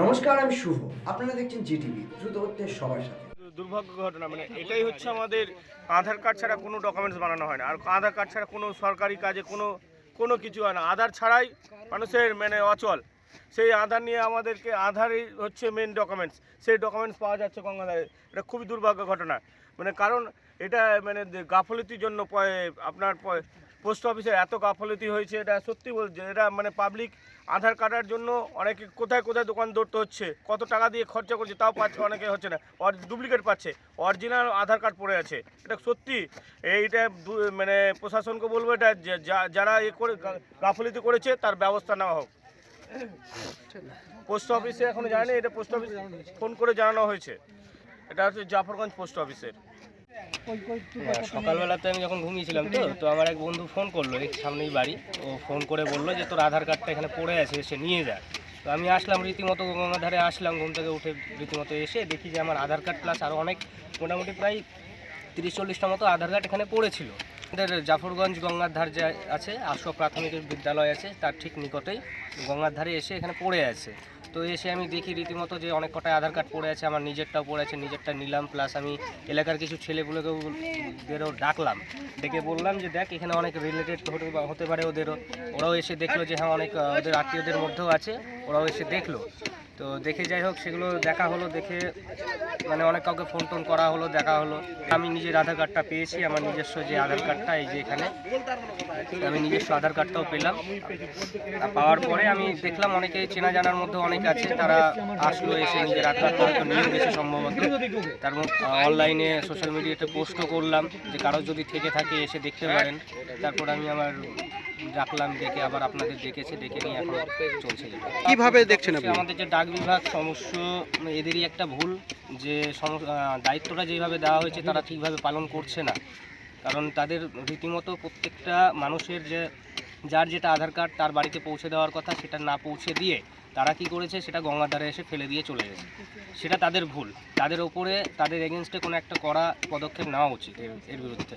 নমস্কার, আমি শুভ। আপনারা দেখছেন জিটিভি, দ্রুত হচ্ছে সবার সাথে। দুর্ভাগ্য ঘটনা মানে এটাই হচ্ছে আমাদের আধার কার্ড ছাড়া কোনো ডকুমেন্টস বানানো হয় না। আর আধার কার্ড ছাড়া কোনো সরকারি কাজে কোনো কোনো কিছু হয় না। আধার ছাড়াই মানুষের মানে অচল। সেই আধার নিয়ে আমাদেরকে আধারই হচ্ছে মেন ডকুমেন্টস সেই ডকুমেন্টস পাওয়া যাচ্ছে গঙ্গাধারে। এটা খুবই দুর্ভাগ্য ঘটনা। মানে কারণ এটা মানে গাফলতির জন্য আপনার পোস্ট অফিসের এত গাফলতি হয়েছে, এটা সত্যি বলছে এটা মানে পাবলিক আধার কার্ডের জন্য অনেকে কোথায় কোথায় দোকান দৌড়তে হচ্ছে, কত টাকা দিয়ে খরচা করছে তাও পাচ্ছে, অনেকে হচ্ছে না, অর ডুপ্লিকেট পাচ্ছে অরিজিনাল আধার কার্ড পড়ে আছে, এটা সত্যি, এইটা মানে প্রশাসনকে বলব এটা যারা এ করে গাফলিতি করেছে তার ব্যবস্থা নেওয়া হোক। পোস্ট অফিসে এখনও জানেনি এটা পোস্ট অফিসে ফোন করে জানানো হয়েছে, এটা হচ্ছে জাফরগঞ্জ পোস্ট অফিসের। হ্যাঁ, সকালবেলাতে আমি যখন ঘুমিয়েছিলাম তো তো আমার এক বন্ধু ফোন করল এই সামনেই বাড়ি। ও ফোন করে বলল যে তোর আধার কার্ডটা এখানে পড়ে আছে এসে নিয়ে যা। তো আমি আসলাম রীতিমতো গঙ্গাধারে আসলাম ঘুম থেকে উঠে রীতিমতো এসে দেখি যে আমার আধার কার্ড প্লাস আরও অনেক মোটামুটি প্রায় তিরিশ চল্লিশটা মতো আধার কার্ড এখানে পড়েছিল। আমাদের জাফরগঞ্জ গঙ্গার ধার যে আছে আশো প্রাথমিক বিদ্যালয় আছে তার ঠিক নিকটেই গঙ্গার ধারে এসে এখানে পড়ে আছে। তো এসে আমি দেখি রীতিমতো যে অনেক কটায় আধার কার্ড পড়ে আছে, আমার নিজেরটাও পড়ে আছে, নিজেরটা নিলাম প্লাস আমি এলাকার কিছু ছেলেগুলোকেও ওদেরও ডাকলাম। ডেকে বললাম যে দেখ, এখানে অনেক রিলেটেড হতে হতে পারে ওদেরও। ওরাও এসে দেখল যে হ্যাঁ অনেক ওদের আত্মীয়দের মধ্যেও আছে, ওরাও এসে দেখল। তো দেখে যাই হোক, সেগুলো দেখা হলো, দেখে মানে অনেক কাউকে ফোন টোন করা হলো, দেখা হলো। আমি নিজের আধার কার্ডটা পেয়েছি, আমার নিজস্ব যে আধার কার্ডটা এই যে এখানে, আমি নিজস্ব আধার কার্ডটাও পেলাম। পাওয়ার পরে আমি দেখলাম অনেকে চেনা জানার মধ্যে অনেক আছে, তারা আসলো, এসে নিজের আধার কার্ডটা নিয়ে গেছে সম্ভবত। তার অনলাইনে সোশ্যাল মিডিয়াতে পোস্টও করলাম, যে কারও যদি থেকে থাকে, এসে দেখতে পারেন। তারপর আমি আমার ডাকলাম ডেকে আবার আপনাদের ডেকেছে ডেকে নিয়ে এখন চলছে। কীভাবে দেখছেন আপনি? আমাদের যে ডাক বিভাগ সমস্য এদেরই একটা ভুল যে দায়িত্বটা যেভাবে দেওয়া হয়েছে তারা ঠিকভাবে পালন করছে না। কারণ তাদের রীতিমতো প্রত্যেকটা মানুষের যে যার যেটা আধার কার্ড তার বাড়িতে পৌঁছে দেওয়ার কথা সেটা না পৌঁছে দিয়ে তারা কি করেছে সেটা গঙ্গার ধারে এসে ফেলে দিয়ে চলে গেছে। সেটা তাদের ভুল। তাদের ওপরে তাদের এগেনস্টে কোনো একটা কড়া পদক্ষেপ নেওয়া উচিত এর বিরুদ্ধে।